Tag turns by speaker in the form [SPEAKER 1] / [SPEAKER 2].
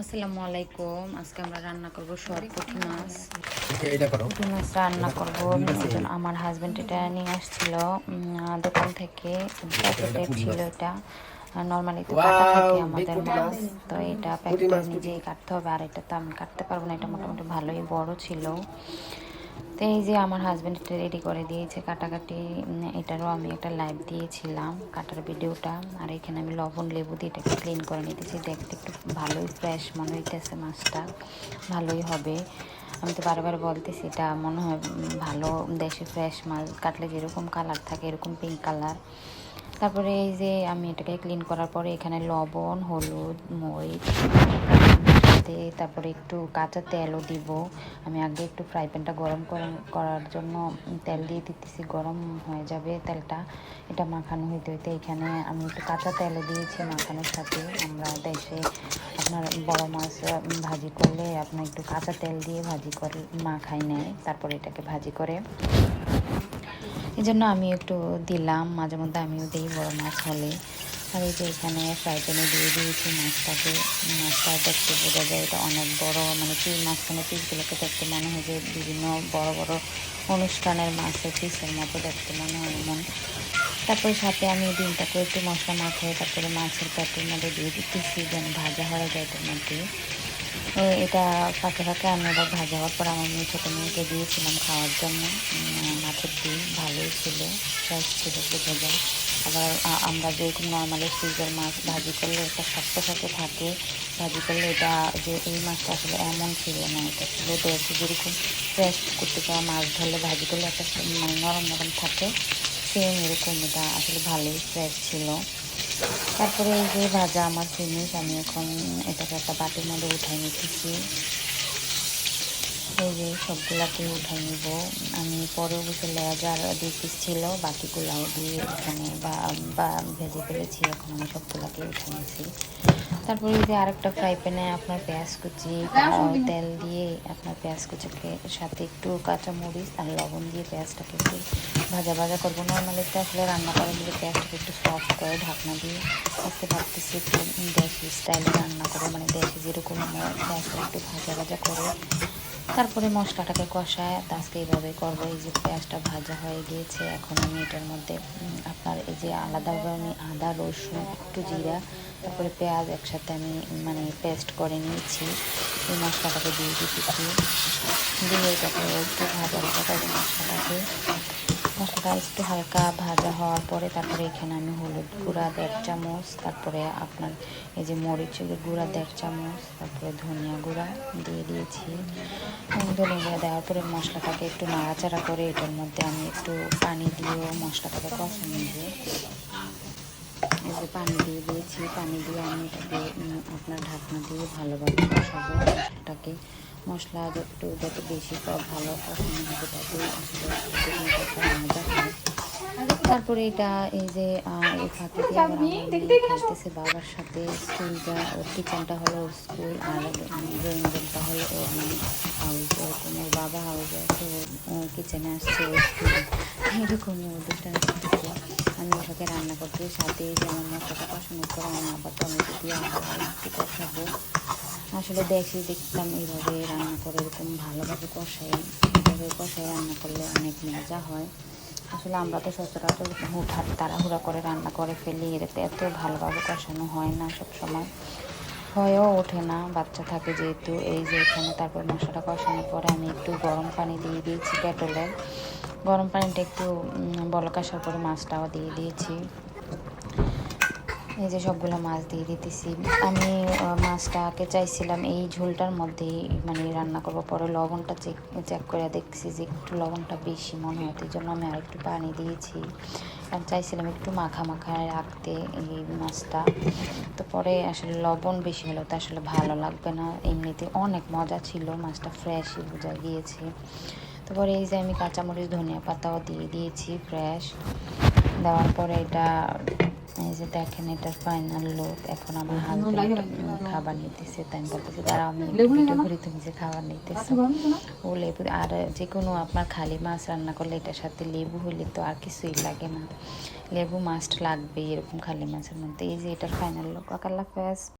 [SPEAKER 1] আসসালামু আলাইকুম। আজকে আমরা রান্না করব সব পুঁটি মাছ। পুঁটি মাছ রান্না করব। আমার হাজব্যান্ড এটা নিয়ে আসছিল উম, দোকান থেকে। ছিল এটা। নর্মালি তো কাটা থাকে আমাদের মাছ। তো এটা প্যাকেট নিজেই কাটতে হবে। আর এটা তো আমি কাটতে পারব না এটা মোটামুটি ভালোই বড় ছিল। তো এই যে আমার হাজব্যান্ড এটা রেডি করে দিয়েছে কাটাকাটি এটারও আমি একটা লাইভ দিয়েছিলাম, কাটার ভিডিওটা আর এখানে আমি লবণ, লেবু দিয়ে এটাকে ক্লিন করে নিতেছি। দেখতে একটু ভালোই ফ্রেশ মনে হইতেছে মাছটা। ভালোই হবে। আমি তো বারবার বলতেছি, এটা মনে হয় ভালো দেশে ফ্রেশ মাছ। কাটলে যেরকম কালার থাকে, এরকম পিঙ্ক কালার তারপরে এই যে আমি এটাকে ক্লিন করার পরে এখানে লবণ, হলুদ, মরিচ সাথে তারপরে একটু কাঁচা তেলও দিব। আমি আগে একটু ফ্রাই প্যানটা গরম করে করার জন্য তেল দিয়ে দিতেছি, গরম হয়ে যাবে তেলটা। এটা মাখানো হইতে হইতে এখানে আমি একটু কাঁচা তেলও দিয়েছি মাখানোর সাথে। আমরা দেশে আপনার বড় মাছ ভাজি করলে আপনার একটু কাঁচা তেল দিয়ে ভাজি করে মাখাই নেয়, তারপরে এটাকে ভাজি করে। এই জন্য আমি একটু দিলাম, মাঝে মধ্যে আমিও দিই বড় মাছ হলে। আর এই যে এখানে ফ্রাই প্যানে দিয়ে দিয়েছি মাছটাকে। মাছটা দেখতে বোঝা যায় এটা অনেক বড় মানে পিস মাঝখানে পিসগুলোকে দেখতে মনে হয় যে বিভিন্ন বড় বড় অনুষ্ঠানের মাছের পিসের মতো দেখতে মনে হয় এমন। তারপরে সাথে আমি ডিমটাকে একটু মশলা মাখাই তারপরে মাছের প্যাটের মধ্যে দিয়ে দিতেছি, যেন ভাজা হয়ে যায় এটার মধ্যে। এটা ফাঁকে ফাঁকে আমি আবার ভাজা হওয়ার পর আমার মেয়ে ছোটো মেয়েকে দিয়েছিলাম খাওয়ার জন্য। মাছের ডিম ভালোই ছিল ফ্রেশ ছিল, বোঝা যায়। আবার আমরা যেরকম নর্মালি ফ্রিজের মাছ ভাজি করলে একটা শক্ত শক্ত থাকে, ভাজি করলে এটা যে এই মাছটা আসলে এমন ছিল না, এটা ছিল দেশে, যেরকম ফ্রেশ করতে পাওয়া মাছ ধরলে ভাজি করলে একটা মানে নরম নরম থাকে সেম এরকম এটা আসলে ভালোই ফ্রেশ ছিল। তারপরে এই যে ভাজা আমার ফিনিশ আমি এখন এটাকে একটা বাটির মধ্যে উঠাই নিতেছি। এই যে সবগুলাকে উঠাই নিব। আমি পরেও কিছু লেজ আর দুই পিস ছিল, বাকিগুলাও দিয়ে এখানে বা ভেজে ফেলেছি, এখন আমি সবগুলাকে উঠাই নিয়েছি। তারপরে এই যে আরেকটা ফ্রাই প্যানে আপনার পেঁয়াজ কুচি তেল দিয়ে আপনার পেঁয়াজ কুচিকে সাথে একটু কাঁচা মরিচ আর লবণ দিয়ে পেঁয়াজটাকে একটু ভাজা ভাজা করব। নর্মালি তো আসলে রান্না করার দিলে পেঁয়াজটাকে একটু সফট করে ঢাকনা দিয়ে আস্তে ভাবতেছি একটু দেশি স্টাইলে রান্না করে মানে দেশি যেরকম পেঁয়াজটা একটু ভাজা ভাজা করে তারপরে মশলাটাকে কষায় আজকে এইভাবে করব। এই যে পেঁয়াজটা ভাজা হয়ে গিয়েছে, এখন আমি এটার মধ্যে আপনার এই যে আলাদাভাবে আমি আদা, রসুন, একটু জিরা, তারপরে পেঁয়াজ একসাথে আমি মানে পেস্ট করে নিয়েছি। এই মশলাটাকে দিয়ে দিতেছি। দিয়ে তারপরে একটু ভাজা ভাজা মশলাটাকে মশলাটা একটু হালকা ভাজা হওয়ার পরে তারপরে এখানে আমি হলুদ গুঁড়া দেড় চামচ, তারপরে আপনার এই যে মরিচের গুঁড়া দেড় চামচ, তারপরে ধনিয়া গুঁড়া দিয়ে দিয়েছি। ধনিয়া গুঁড়া দেওয়ার পরে মশলাটাকে একটু নাড়াচাড়া করে এটার মধ্যে আমি একটু পানি দিয়েও মশলাটাকে কষা এই যে পানি দিয়ে দিয়েছি, পানি দিয়ে আমি এটাকে আপনার ঢাকনা দিয়ে ভালোভাবে কষাবো। মশলা একটু যত বেশি ভালো কষানো হবে তত আসলে মজা হয় তারপরে এটা এই যে এই ফাঁকে দিয়ে আমার খেলতেছে বাবার সাথে স্কুলটা ওর কিচেনটা হলো ওর স্কুল আর ড্রয়িং রুমটা হলো ওর হাউস এরকম ওর বাবা হাউসে আছে ওর কিচেনে আসছে ওর স্কুল। এরকম ওদেরটা আমি ওটাকে রান্না করতে সাথে যেমন মশলাটা কষানোর পর আমি আবার টমেটো দিয়ে আবার একটু কষাবো। আসলে দেখি দেখতাম এইভাবে রান্না করে এরকম ভালোভাবে কষাই এইভাবে কষাই রান্না করলে অনেক মজা হয়। আসলে আমরা তো সচরাচর হুটহাট তাড়াহুড়া করে রান্না করে ফেলি এতে এত ভালোভাবে কষানো হয় না সব সময় হয়েও ওঠে না, বাচ্চা থাকে যেহেতু, এই যে এখানে তারপর মশলাটা কষানোর পরে আমি একটু গরম পানি দিয়ে দিয়েছি কেটলের গরম পানিটা একটু বলক আসার পরে মাছটাও দিয়ে দিয়েছি। এই যে সবগুলো মাছ দিয়ে দিতেছি। আমি মাছটাকে চাইছিলাম এই ঝোলটার মধ্যেই মানে রান্না করব। পরে লবণটা চেক চেক করে দেখছি যে একটু লবণটা বেশি মনে হয়, এই জন্য আমি আর একটু পানি দিয়েছি। কারণ চাইছিলাম একটু মাখা মাখা রাখতে এই মাছটা। তো পরে আসলে লবণ বেশি হলে তো আসলে ভালো লাগবে না। এমনিতে অনেক মজা ছিল, মাছটা ফ্রেশই বোঝা গিয়েছে। তারপরে এই যে আমি কাঁচামরিচ, ধনিয়া পাতাও দিয়ে দিয়েছি ফ্রেশ দেওয়ার পরে এটা এই যে দেখেন এটার ফাইনাল লুক এখন আমার খাবার নিতেছে তাই আমি বলতেছি তারা আমি ভিডিও করে তুমি যে খাবার নিতেছো। ও লেবু আর যে কোনো আপনার খালি মাছ রান্না করলে এটার সাথে লেবু হইলে তো আর কিছুই লাগে না। লেবু মাস্ট লাগবে এরকম খালি মাছের মধ্যে। এই যে এটার ফাইনাল লোক আকার হাফেজ।